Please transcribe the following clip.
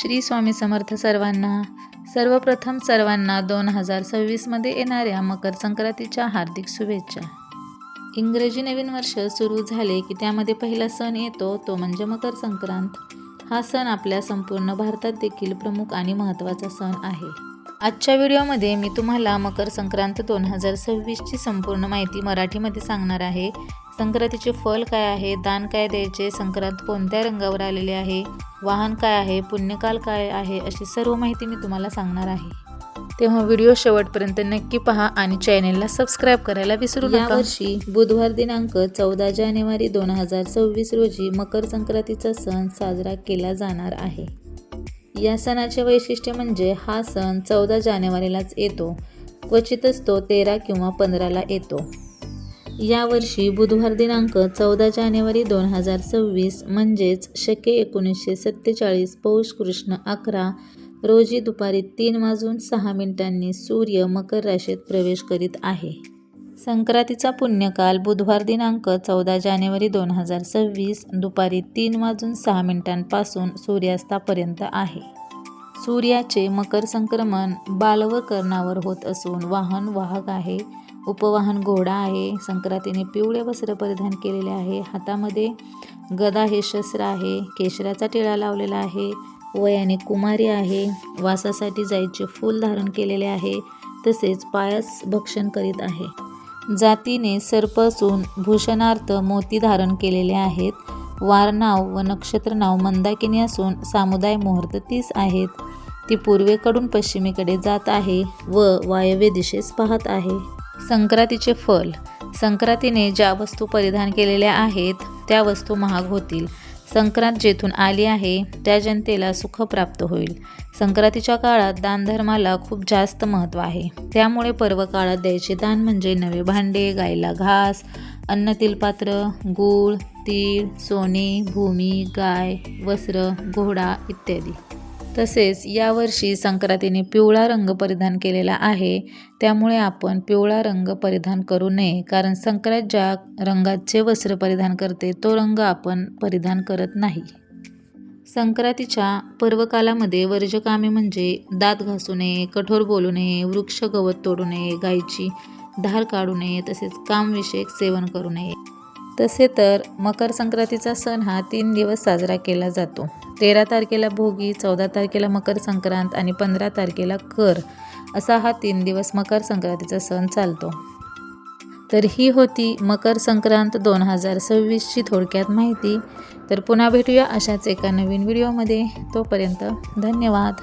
श्री स्वामी समर्थ सर्वांना सर्वप्रथम सर्वांना दोन हजार सव्वीसमध्ये येणाऱ्या मकर संक्रांतीच्या हार्दिक शुभेच्छा. इंग्रजी नवीन वर्ष सुरू झाले की त्यामध्ये पहिला सण येतो तो म्हणजे मकर संक्रांत. हा सण आपल्या संपूर्ण भारतात देखील प्रमुख आणि महत्त्वाचा सण आहे. आजच्या व्हिडिओमध्ये मी तुम्हाला मकर संक्रांत दोन हजार सव्वीसची संपूर्ण माहिती मराठीमध्ये सांगणार आहे. संक्रांतीचे फल काय आहे? दान काय द्यायचे? संक्रांत कोणत्या रंगावर आलेले आहे? वाहन काय आहे? पुण्यकाल काय आहे? अशी सर्व माहिती मी तुम्हाला सांगणार आहे. तेव्हा व्हिडिओ शेवटपर्यंत नक्की पहा आणि चॅनेलला सबस्क्राईब करायला विसरू नका. वर्षी बुधवार दिनांक चौदा जानेवारी दोन हजार सव्वीस रोजी मकर संक्रांतीचा सण साजरा केला जाणार आहे. या सणाचे वैशिष्ट्य म्हणजे हा सण चौदा जानेवारीलाच येतो. क्वचितच तो तेरा किंवा पंधराला येतो. यावर्षी बुधवार दिनांक चौदा जानेवारी दोन हजार सव्वीस म्हणजेच शके एकोणीसशे सत्तेचाळीस पौष कृष्ण अकरा रोजी दुपारी तीन वाजून सहा मिनिटांनी सूर्य मकर राशीत प्रवेश करीत आहे. संक्रांतीचा पुण्यकाल बुधवार दिनांक चौदा जानेवारी दोन हजार सव्वीस दुपारी तीन वाजून सहा मिनिटांपासून सूर्यास्तापर्यंत आहे. सूर्याचे मकर संक्रमण बालव कर्णावर होत असून वाहन वाहक आहे उपवाहन घोडा आहे संक्रांतीने पिवळे वस्त्र परिधान केलेले आहे हातामध्ये गदा हे शस्त्र आहे केशराचा टिळा लावलेला आहे वयाने कुमारी आहे वासासाठी जायचे फूल धारण केलेले आहे तसेच पायास भक्षण करीत आहे. जातीने सर्प असून भूषणार्थ मोती धारण केलेले आहेत. वार नाव व नक्षत्र नाव मंदाकिनी असून सामुदाय मुहूर्त तीस आहेत. ती पूर्वेकडून पश्चिमेकडे जात आहे व वायव्य दिशेस पाहत आहे. संक्रांतीचे फल. संक्रांतीने ज्या वस्तू परिधान केलेल्या आहेत त्या वस्तू महाग होतील. संक्रांत जेथून आली आहे त्या जनतेला सुख प्राप्त होईल. संक्रांतीच्या काळात दानधर्माला खूप जास्त महत्त्व आहे. त्यामुळे पर्व काळात द्यायचे दान म्हणजे नवे भांडे गायला घास अन्नतील पात्र गूळ तीळ सोने भूमी गाय वस्त्र घोडा इत्यादी. तसेच यावर्षी संक्रांतीने पिवळा रंग परिधान केलेला आहे. त्यामुळे आपण पिवळा रंग परिधान करू नये कारण संक्रांत ज्या रंगाचे वस्त्र परिधान करते तो रंग आपण परिधान करत नाही. संक्रांतीच्या पर्वकालामध्ये वर्जकामे म्हणजे दात घासू नये कठोर बोलू नये वृक्ष गवत तोडू नये गायची धार काढू नये तसेच कामविषयक सेवन करू नये. तसे तर मकर संक्रांतीचा सण हा तीन दिवस साजरा केला जातो. तेरा तारखेला भोगी चौदा तारखेला मकर संक्रांत आणि पंधरा तारखेला कर असा हा तीन दिवस मकर संक्रांतीचा सण चालतो. तर ही होती मकर संक्रांत दोन हजार सव्वीसची थोडक्यात माहिती. तर पुन्हा भेटूया अशाच एका नवीन व्हिडिओमध्ये. तोपर्यंत धन्यवाद.